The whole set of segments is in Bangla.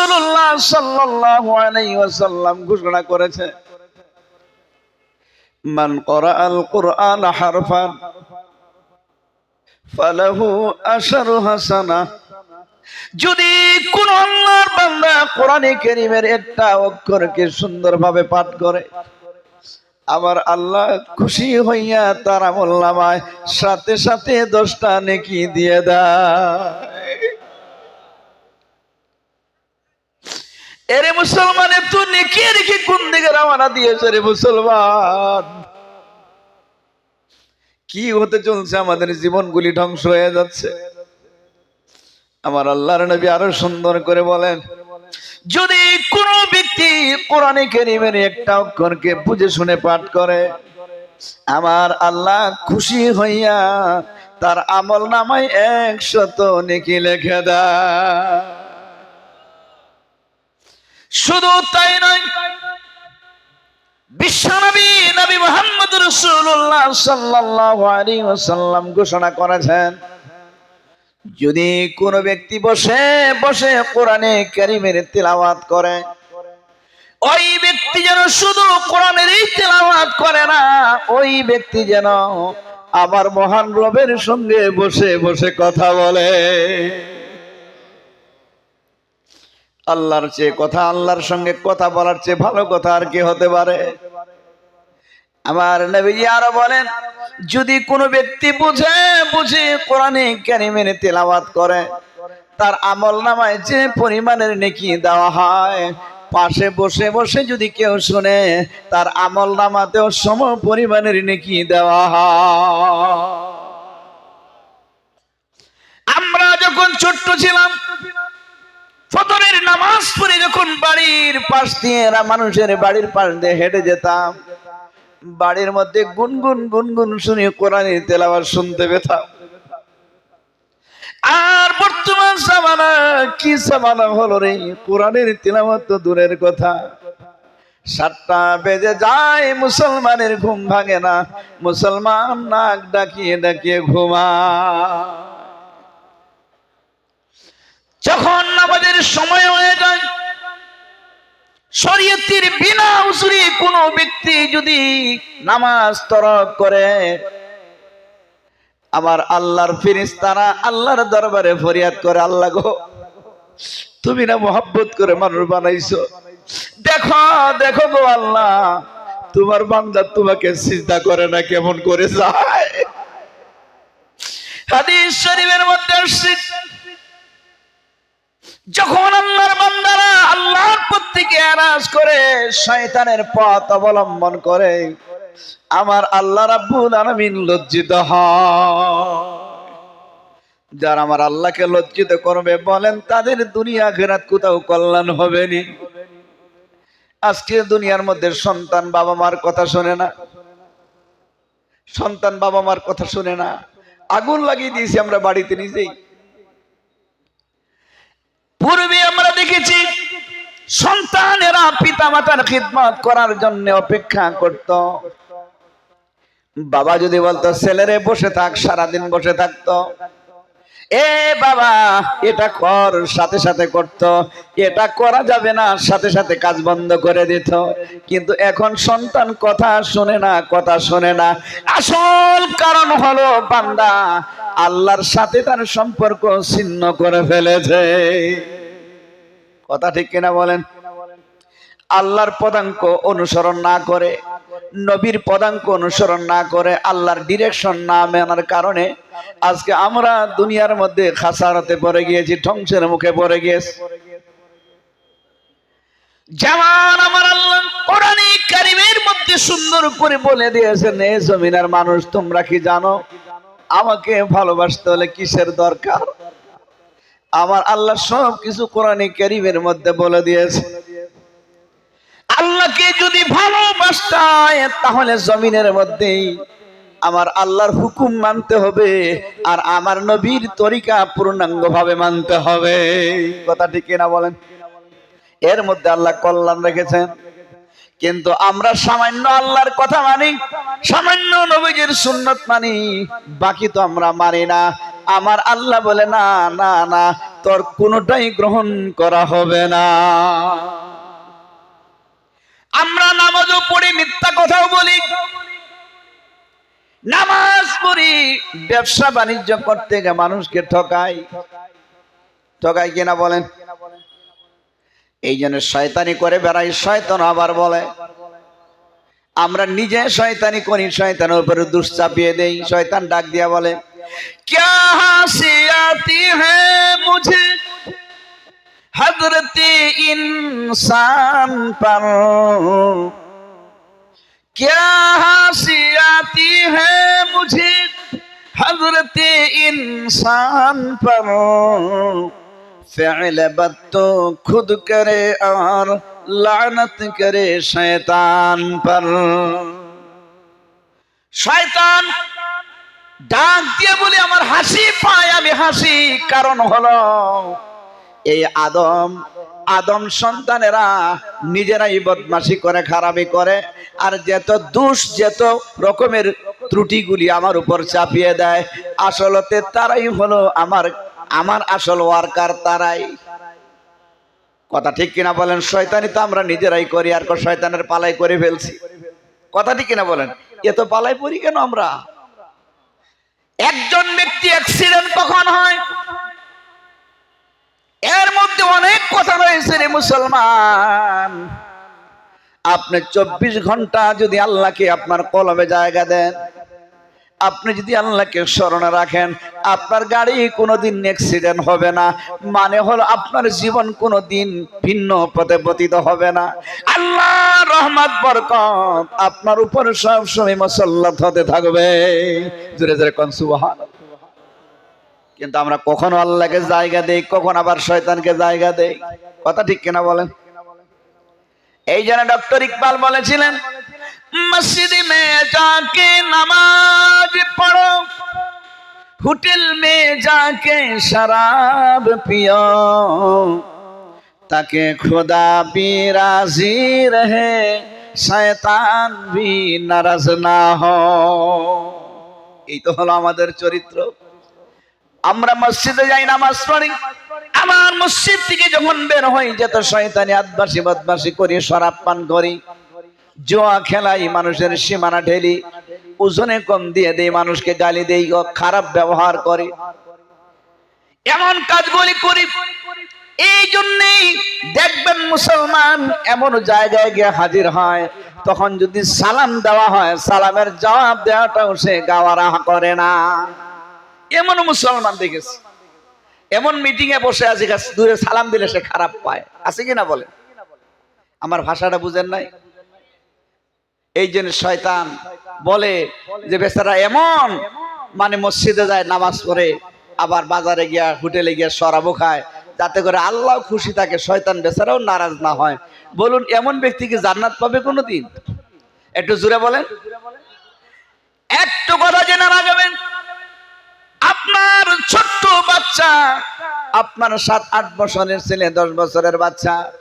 রাসূলুল্লাহ সাল্লাল্লাহু আলাইহি ওয়াসাল্লাম ঘোষণা করেছে, মান করাআল কুরআন হারফান, ফালাহু আশারু হাসানা। যদি কোন আল্লাহর বান্দা কোরআনে কারীমের একটা অক্ষরকে সুন্দরভাবে পাঠ করে, আমার আল্লাহ খুশি হইয়া তার আমল নামায় সাথে সাথে দশটা নেকি দিয়ে দেয়। এরে মুসলমান এত নেকি রেখে কোন দিকে রওনা দিয়েছে রে মুসলমান? কি হতে চলছে? আমাদের জীবনগুলি ধ্বংস হয়ে যাচ্ছে। আমার আল্লাহর নবী আরও সুন্দর করে বলেন, যদি কোন ব্যক্তি কোরআনে কারীমের একটা অক্ষরকে বুঝে শুনে পাঠ করে, আমার আল্লাহ খুশি হইয়া তার আমল নামায় একশত নেকি লেখে দেয়। শুধু তাই নয়, বিশ্বনবী, নবী মোহাম্মদ ঘোষণা করেছেন, যদি কোন ব্যক্তি বসে বসে কোরআনে কারিমের তেলাওয়াত করে, ওই ব্যক্তি যেন শুধু কোরআনেরই তেলাওয়াত করে না, ওই ব্যক্তি যেন আমার মহান রবের সঙ্গে বসে বসে কথা বলে। আল্লাহর চেয়ে কথা, আল্লাহর সঙ্গে কথা বলার চেয়ে ভালো কথা আর কি হতে পারে? আমার নবীজি আরও বলেন, যদি কোনো ব্যক্তি বুঝে বুঝে কোরআনে কারিমের তেলাওয়াত করে, তার আমল নামায় যে পরিমাণের নেকি দেওয়া হয়, পাশে বসে বসে যদি কেউ শুনে, তার আমল নামাতেও সম পরিমাণের নেকি দেওয়া হয়। আমরা যখন ছোট্ট ছিলাম ফতরের নামাজ পড়ে যখন বাড়ির পাশ দিয়ে মানুষের বাড়ির পাশ দিয়ে হেঁটে যেতাম, বাড়ির মধ্যে গুনগুন গুনগুন শুনে কোরআনের তেলাওয়াত শুনতে পেতাম। আর বর্তমান জামানা কি জামানা হলো রে? কোরআনের তেলাওয়াত তো দূরের কথা। সাতটা বেজে যায়, মুসলমানের ঘুম ভাঙে না। মুসলমান নাক ডাকিয়ে ডাকিয়ে ঘুমা যখন নামাজের সময় হয়ে যায়, শরীয়তের বিনা উসুরি কোন ব্যক্তি যদি নামাজ তরক করে, আমার আল্লাহর ফিরিস্তারা আল্লাহর দরবারে ফরিয়াদ করে, আল্লাহ গো, তুমি না মোহাব্বত করে মানুষ বানাইছো। দেখো দেখো গো আল্লাহ, তোমার বান্দা তোমাকে সিজদা করে না কেমন করে যায়? হাদিস শরীফের মধ্যে যখন আল্লাহর বান্দারা আল্লাহর থেকে আরাজ করে, শয়তানের পথ অবলম্বন করে, আমার আল্লাহ রাব্বুল আলামিন লজ্জিত হয়। যারা আমার আল্লাহকে লজ্জিত করবে বলেন, তাদের দুনিয়া ঘেরাত কোথাও কল্যাণ হবে নি। আজকে দুনিয়ার মধ্যে সন্তান বাবা মার কথা শোনে না। সন্তান বাবা মার কথা শুনে না। আগুন লাগিয়ে দিয়েছি আমরা বাড়িতে নিজেই। পূর্বে আমরা দেখেছি সন্তানেরা পিতা মাতার খিদমত করার জন্য অপেক্ষা করত। বাবা যদি বলতো, ছেলেরে বসে থাক, সারাদিন বসে থাকতো। এ বাবা, এটা কর, সাথে সাথে করত। এটা করা যাবে না, সাথে সাথে কাজ বন্ধ করে দিত। কিন্তু এখন সন্তান কথা শুনে না, কথা শুনে না। আসল কারণ হলো বান্দা, আল্লাহর সাথে তার সম্পর্ক ছিন্ন করে ফেলেছে। কথা ঠিক কিনা বলেন? আল্লাহর পদাঙ্ক অনুসরণ না করে নবীর পদাঙ্ক অনুসরণ না করে আল্লাহর ডিরেকশন না মেনার কারণে আজকে আমরা দুনিয়ার মধ্যে খাসারাতে পড়ে গিয়েছি, ধ্বংসের মুখে পড়ে গিয়েছি। যেমন আমার মধ্যে সুন্দর করে বলে দিয়েছেন, এ জমিনার মানুষ, তোমরা কি জানো? আমাকে ভালোবাসতে হলে কিসের দরকার? আমার আল্লাহ সব কিছু কোরআনে মধ্যে বলে দিয়েছে। আল্লাহকে যদি ভালোবাসতে হয় তাহলে জমিনের মধ্যেই আমার আল্লাহর হুকুম মানতে হবে আর আমার নবীর তরিকা পূর্ণাঙ্গ ভাবে মানতে হবে। কথা ঠিক কিনা বলেন? এর মধ্যে আল্লাহ কল্যাণ রেখেছেন। কিন্তু আমরা সামান্য আল্লাহর কথা মানি, সামান্য নবীজির সুন্নত মানি, বাকি তো আমরা মানি না। আমার আল্লাহ বলে, না না না, তোর কোনোটাই গ্রহণ করা হবে না। আমরা নামাজও পড়ি, মিথ্যা কথাও বলি। নামাজ পড়ি, ব্যবসা বাণিজ্য করতে গে মানুষকে ঠকাই। ঠকাই কিনা বলেন? এই জন্য শয়তানি করে বেড়াই শয়তন আবার বলে। আমরা নিজে শয়তানি করি, শয়তানের উপরে দুশ্চাপিয়ে দেই, শয়তান ডাক দিয়া বলে, ক্যা আতি হ্যাঁ মুঝে? मुझे हजरत इंसान पर क्या हंसी आती है मुझे हजरत इंसान पर फिल बद तो खुद करे और लानत करे शैतान पर শয়তান ডাক দিয়ে বলে আমার হাসি পায় আমি হাসি কারণ হলো এই আদম আদম সন্তানেরা নিজেরাই বদমাশি করে খারাপি করে। আর যেত দোষ, যেত রকমের ত্রুটিগুলি আমার উপর চাপিয়ে দেয়। আসলতে তারাই হলো আমার আমার আসল ওয়ার্কার তারাই। কথা ঠিক কিনা বলেন? শয়তানি তো আমরা নিজেরাই করি, আর শয়তানের পালাই করে ফেলছি। কথা ঠিক কিনা বলেন? এ তো পালাই পড়ি কেন আমরা? একজন ব্যক্তি অ্যাক্সিডেন্ট কখন হয়? এর মধ্যে অনেক কথা রয়েছে রে মুসলমান। আপনি চব্বিশ ঘণ্টা যদি আল্লাহকে আপনার কলমে জায়গা দেন, আপনি যদি আল্লাহকে স্মরণে রাখেন, আপনার গাড়ি কোনোদিন অ্যাক্সিডেন্ট হবে না মানে হলো আপনার জীবন কোনোদিন ভিন্ন পথে পতিত হবে না। আল্লাহ রহমত, বরকত আপনার উপরে সব সময় মসল্লাত হতে থাকবে। জোরে জোরে কোন সুবহান কিন্তু আমরা কখনো আল্লাহকে জায়গা দেই, কখন আবার শয়তানকে জায়গা দেই। কথা ঠিক কিনা বলেন? এই জন্য ডক্টর ইকবাল বলেছিলেন, মসজিদে মে যাকে নামাজ পড়ো, হোটেল মে যাকে শরাব পিও তাকে খোদা বি রাজি রহে, শয়তান বি নারাজ না হো এই তো হলো আমাদের চরিত্র। আমরা মসজিদে যাই নামাজ পড়ি। আমার মসজিদ থেকে যখন বের হই, যত শয়তানি আদবাসী বদমাসি করি, শরাব পান করি। জোয়া খেলাই, মানুষের সীমানা ঢেলি ওজনে কম দিয়ে দেই, মানুষকে গালি দেই খারাপ ব্যবহার করে। এমন কাজগুলি করি। এই জন্যেই দেখবেন মুসলমান এমন জায়গায় গিয়ে হাজির হয়, তখন যদি সালাম দেওয়া হয়, সালামের জবাব দেওয়াটাও সে গাওয়ারা করে না। এমন মুসলমান দেখেছি। এমন মিটিং এ বসে আছে দূরে সালাম দিলে সে খারাপ পায়। আছে কিনা বলে আমার ভাষাটা বুঝেন নাই? এই জন্য শয়তান বলে যে, বেচারা এমন মানে মসজিদে যায়, নামাজ পড়ে, আবার বাজারে গিয়া, হোটেলে গিয়া সরাবো খায়, যাতে করে আল্লাহ খুশি থাকে, শয়তান বেচারাও নারাজ না হয়। বলুন, এমন ব্যক্তি কি জান্নাত পাবে কোনোদিন? একটু জুড়ে বলেন। একটু কথা জেনে রাখবেন। ছোট্ট বাচ্চা। আপনার সাত, আট বছরের ছেলে, দশ বছরের বাচ্চা।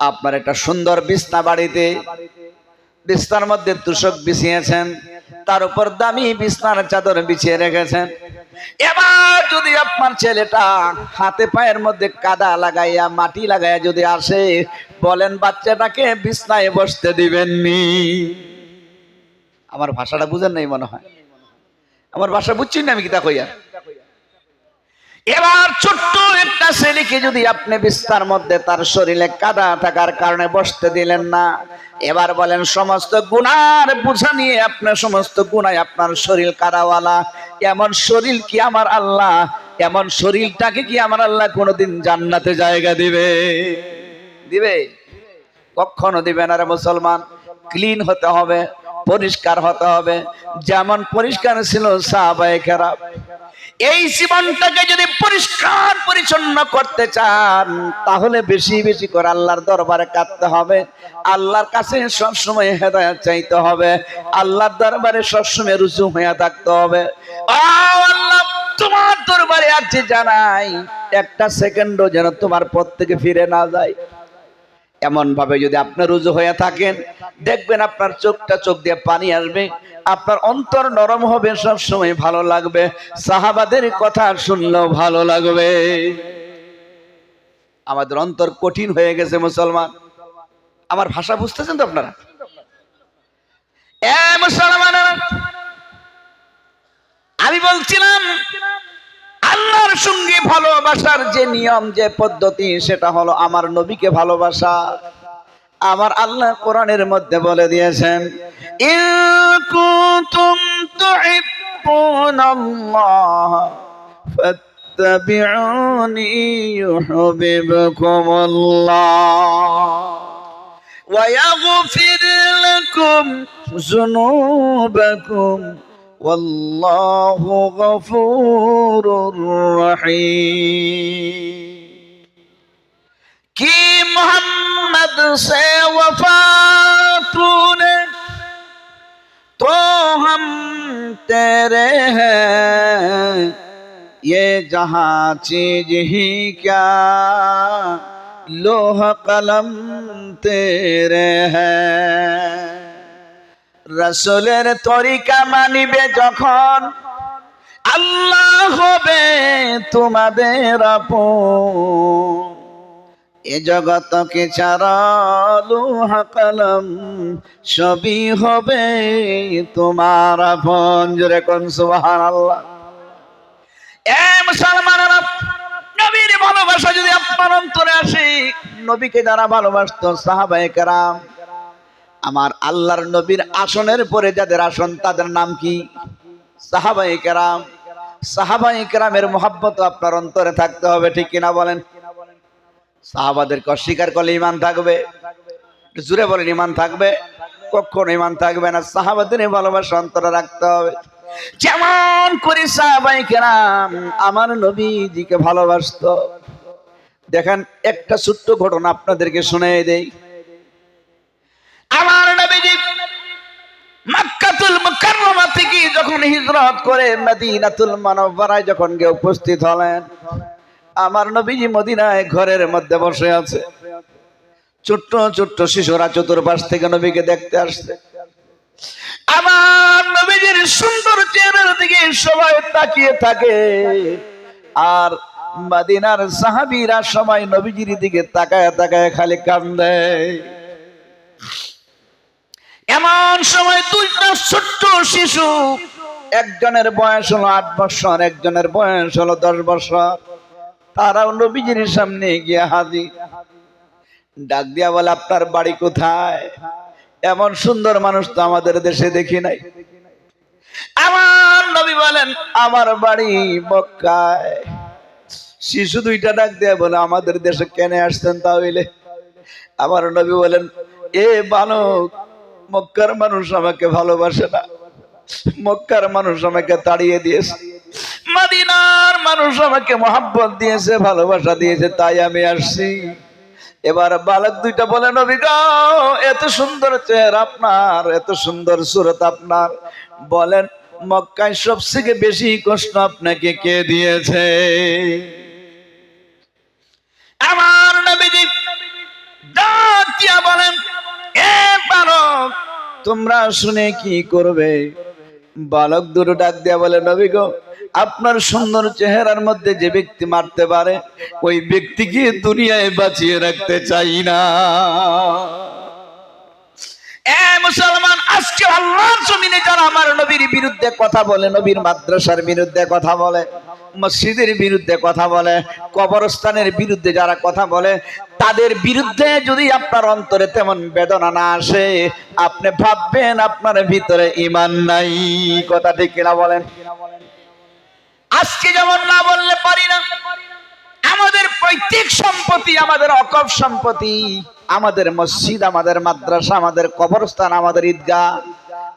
আপনার একটা সুন্দর বিছনা বাড়িতে। বিছনার মধ্যে তুষক বিছিয়েছেন। তার উপর দামি বিছনার চাদর বিছিয়ে রেখেছেন। এবার যদি আপনার ছেলেটা হাতে পায়ের মধ্যে কাদা লাগাইয়া, মাটি লাগাইয়া যদি আসে, বলেন, বাচ্চাটাকে বিছনায় বসতে দিবেননি? আমার ভাষাটা বুঝেন নাই মনে হয়। আমার ভাষা বুঝছি না আমি কি তা কইয়া? এবার ছোট্ট একটা ছেলেকে যদি আপনি বিস্তার মধ্যে তার শরীরে কাদা থাকার কারণে বসতে দিলেন না, এবার বলেন সমস্ত গুনার বুঝা নিয়ে আপনার সমস্ত গুণায় আপনার শরীর কাদাওয়ালা। এমন শরীর কি আমার আল্লাহ? এমন শরীরটাকে কি আমার আল্লাহ কোনোদিন জান্নাতে জায়গা দিবে? দিবে? কখনো দিবে না রে মুসলমান। ক্লিন হতে হবে। পরিষ্কার হতে হবে। যেমন পরিষ্কার ছিল সাহাবায়ে খারাপ এই জীবনটাকে যদি পরিষ্কার পরিচ্ছন্ন করতে চান, তাহলে বেশি বেশি করে আল্লাহর দরবারে কাঁদতে হবে। আল্লাহর কাছে সবসময় হেদায়ত চাইতে হবে। আল্লাহর দরবারে সবসময় রুজু হয়ে থাকতে হবে। তোমার দরবারে আছে জানাই, একটা সেকেন্ডও যেন তোমার পথ থেকে ফিরে না যায়। এমন ভাবে যদি আপনার রুজু হয়ে থাকেন, দেখবেন আপনার চোখটা চোখ দিয়ে পানি আসবে, আপনার অন্তর নরম হবে সব সময় ভালো লাগবে। সাহাবাদের কথা শুনলেও ভালো লাগবে। আমাদের অন্তর কঠিন হয়ে গেছে মুসলমান। আমার ভাষা বুঝতেছেন তো আপনারা? এ মুসলমানেরা, আমি বলছিলাম আল্লাহর সঙ্গে ভালোবাসার যে নিয়ম যে পদ্ধতি সেটা হলো আমার নবীকে ভালোবাসা আমার আল্লাহ কোরআনের মধ্যে বলে দিয়েছেন ইন কুনতুম তুহিব্বুনাল্লাহ ফাত্তাবিউনি ইউহিব্বুকুমুল্লাহ ويغفر لكم ذنوبكم والله غفور رحيم کی محمد سے وفا تو نے تو ہم تیرے ہیں یہ جہاں چیز ہی کیا لوح قلم تیرے ہیں রসুলের তরিকা মানিবে যখন? আল্লাহ হবে তোমাদের আপন। এ জগতকে চারালুহ কলম সবই হবে তোমার আপন। জোরে কোন সুবহান আল্লাহ নবীর ভালোবাসা যদি আপনার অন্তরে আসে, নবীকে যারা ভালোবাসতো সাহাবায়ে কেরাম আমার আল্লাহর নবীর আসনের পরে যাদের আসন, তাদের নাম কি? সাহাবাই কেরাম। সাহাবাই কেরামের মোহাব্বত আপনার অন্তরে থাকতে হবে, ঠিক কিনা বলেন? সাহাবাদেরকে অস্বীকার করলে ইমান থাকবে। জুড়ে বলেন ইমান থাকবে? কখনো ইমান থাকবে না। সাহাবাদের ভালোবাসা অন্তরে রাখতে হবে। যেমন করে সাহাবাই কেরাম আমার নবীজিকে ভালোবাসতো। দেখেন, একটা ছোট্ট ঘটনা আপনাদেরকে শুনে দেই। আমার নবীজি মক্কাতুল মুকাররমা থেকে যখন হিজরত করে মদিনাতুল মুনাওয়ারায় যখন গিয়ে উপস্থিত হলেন, আমার নবীজি মদিনায় ঘরের মধ্যে বসে আছে। ছোট্ট ছোট্ট শিশুরা চতুর্পাশ থেকে নবীকে দেখতে আসছে। আমার নবীজির সুন্দর চেহারার দিকে সবাই তাকিয়ে থাকে। আর মদিনার সাহাবীরা সবাই নবীজির দিকে তাকায় তাকায় খালি কান্দে। এমন সময় দুইটা ছোট্ট শিশু, একজনের বয়স হলো আট বছর, একজনের বয়স হলো দশ বছর। তারাও নবীজির সামনে গিয়ে হাজির। ডাক দিয়া বলে, আপনার বাড়ি কোথায়? এমন সুন্দর মানুষ তো আমাদের দেশে দেখি নাই। আমার নবী বলেন, আমার বাড়ি মক্কায়। শিশু দুইটা ডাক দিয়ে বলে, আমাদের দেশে কেন আসছেন তাহলে? আমার নবী বলেন, এ বালক মক্কার মানুষ আমাকে ভালোবাসে না। মক্কার মানুষ আমাকে তাড়িয়ে দিয়েছে। মাদিনার মানুষ আমাকে মহাব্বত দিয়েছে, ভালোবাসা দিয়েছে, তাই আমি আসছি। এবার বালক দুইটা বলে, নবী এত সুন্দর চেহারা আপনার, এত সুন্দর সুরত আপনার। বলেন, মক্কায় সবথেকে বেশি কষ্ট আপনাকে কে দিয়েছে? আমার নবীজি বলেন বালক, তোমরা শুনে কি করবে? বালক দুটো ডাক দিয়া বলে, নবী গো, আপনার সুন্দর চেহারার মধ্যে যে ব্যক্তি মারতে পারে, ওই ব্যক্তিকে দুনিয়ায় বাঁচিয়ে রাখতে চাই না। মুসলমান, আজকে আল্লাহর জমিনে যারা আমার নবীর বিরুদ্ধে কথা বলে, নবীর মাদ্রাসার বিরুদ্ধে কথা বলে, মসজিদের বিরুদ্ধে কথা বলে, কবরস্থানের বিরুদ্ধে যারা কথা বলে তাদের বিরুদ্ধে যদি আপনার অন্তরে তেমন বেদনা না আসে, আপনি ভাববেন আপনার ভিতরে ইমান নাই। কথা ঠিক কিনা বলেন? আজকে যেমন না বললে পারি না। আমাদের পৈতৃক সম্পত্তি, আমাদের অকপ সম্পত্তি, আমাদের মসজিদ, আমাদের মাদ্রাসা, আমাদের কবরস্থান, আমাদের ঈদগাহ,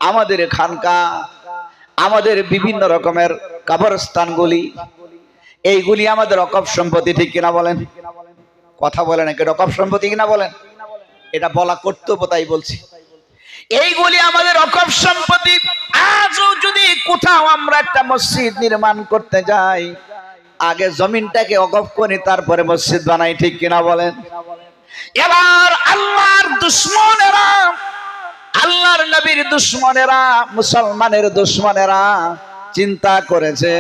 আমাদের খানকা, আমাদের বিভিন্ন রকমের কবরস্থানগুলি, এইগুলি আমাদের অকপ সম্পত্তি, ঠিক কিনা বলেন? কথা বলেন এটা সম্পত্তি কিনা বলেন? এটা বলা কর্তব্য, তাই বলছি। এইগুলি আমাদের অকপ সম্পত্তি আজও যদি কোথাও আমরা একটা মসজিদ নির্মাণ করতে যাই, আগে জমিনটাকে অকপ করি তারপরে মসজিদ বানাই, ঠিক কিনা বলেন? এবার আল্লাহর দুশ্মনেরা, আল্লাহর নবীর দুশ্মনেরা, মুসলমানের দুশ্মনেরা চিন্তা করেছে,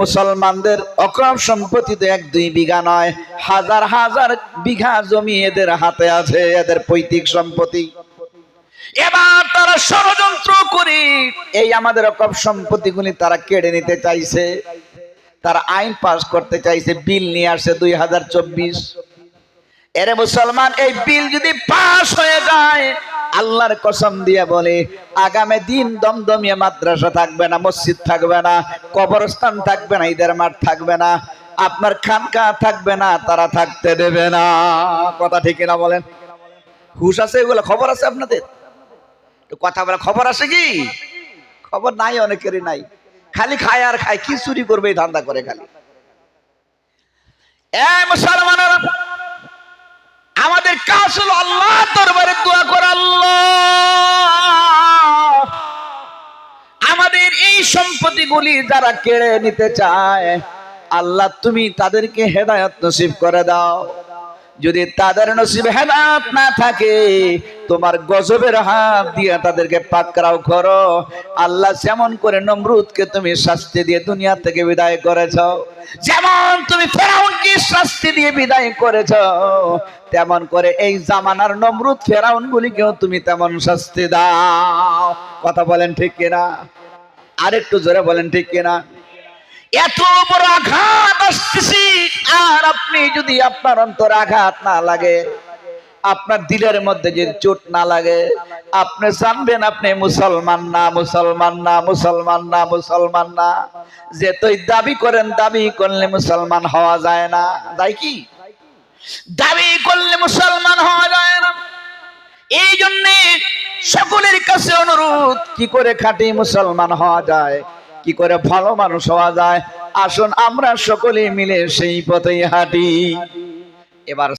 মুসলমানদের অক্রম সম্পত্তি তো এক দুই বিঘা নয়, হাজার হাজার বিঘা জমি এদের হাতে আছে, এদের পৈতৃক সম্পত্তি। এবার তারা ষড়যন্ত্র করে, এই আমাদের অকপ সম্পত্তিগুলি তারা কেড়ে নিতে চাইছে। তারা আইন পাস করতে চাইছে, বিল নিয়ে আসছে দুই হাজার চব্বিশ। এরে মুসলমান, এই বিল যদি পাস হয়ে যায় আল্লাহর কসম দিয়ে বলে, আগামী দিন দমদমিয়া মাদ্রাসা থাকবে না, মসজিদ থাকবে না, কবরস্থান থাকবে না, ঈদের মাঠ থাকবে না, আপনার খানকা থাকবে না, তারা থাকতে দেবে না। কথা ঠিক না বলেন? হুশ আছে এগুলো? খবর আছে আপনাদের? কথা বলে খবর আছে কি? খবর নাই, অনেকেরই নাই। খালি খায় আর খায়, কি চুরি করবে এই ধান্দা করে খালি? এ মুসলমানেরা আমাদের কাজ হলো আল্লাহ দরবারে দোয়া করা, আল্লাহ। আমাদের এই সম্পত্তিগুলি যারা কেড়ে নিতে চায়, আল্লাহ তুমি তাদেরকে হেদায়ত নসিব করে দাও। যদি তাদের নসিবে হেদায়ত না থাকে, তোমার গজবের হাত দিয়ে তাদেরকে পাকড়াও করো। আল্লাহ যেমন করে নমরুদকে তুমি শাস্তি দিয়ে দুনিয়া থেকে বিদায় করেছ, যেমন তুমি ফেরাউনকে শাস্তি দিয়ে বিদায় করেছ, তেমন করে এই জামানার নমরুদ ফেরাউন গুলিকেও তুমি তেমন শাস্তি দাও। কথা বলেন ঠিক কিনা? আরেকটু জোরে বলেন ঠিক কিনা? এত বড় আঘাত আসতেছি। আর আপনি যদি আপনার অন্তর আঘাত না লাগে, আপনার দিলের মধ্যে যদি চোট না লাগে, আপনি জানবেন আপনি মুসলমান না মুসলমান না মুসলমান না মুসলমান না। যে তুই দাবি করেন, দাবি করলে মুসলমান হওয়া যায় না। তাই কি? দাবি করলে মুসলমান হওয়া যায় না। এই জন্যে সকলের কাছে অনুরোধ, কি করে খাঁটি মুসলমান হওয়া যায়? কি করে ভালো মানুষ হওয়া যায়? আসুন আমরা সকলে মিলে সেই পথেই হাঁটি। এবার